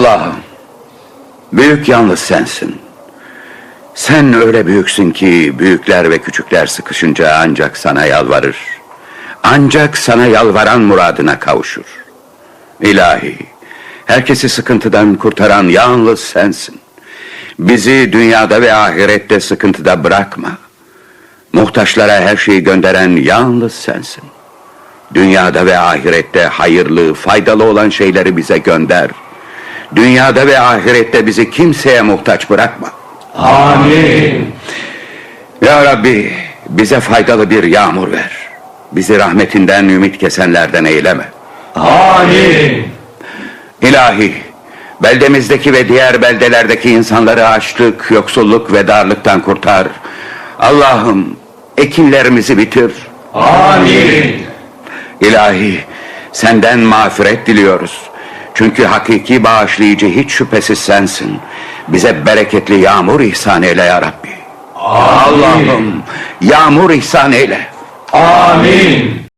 Allah'ım, büyük yalnız sensin. Sen öyle büyüksün ki büyükler ve küçükler sıkışınca ancak sana yalvarır. Ancak sana yalvaran muradına kavuşur. İlahi, herkesi sıkıntıdan kurtaran yalnız sensin. Bizi dünyada ve ahirette sıkıntıda bırakma. Muhtaçlara her şeyi gönderen yalnız sensin. Dünyada ve ahirette hayırlı, faydalı olan şeyleri bize gönder. Dünyada ve ahirette bizi kimseye muhtaç bırakma. Amin. Ya Rabbi bize faydalı bir yağmur ver. Bizi rahmetinden ümit kesenlerden eyleme. Amin. İlahi beldemizdeki ve diğer beldelerdeki insanları açlık, yoksulluk ve darlıktan kurtar. Allah'ım ekinlerimizi bitir. Amin. İlahi senden mağfiret diliyoruz. Çünkü hakiki bağışlayıcı hiç şüphesiz sensin. Bize bereketli yağmur ihsan eyle ya Rabbi. Allah'ım yağmur ihsan eyle. Amin.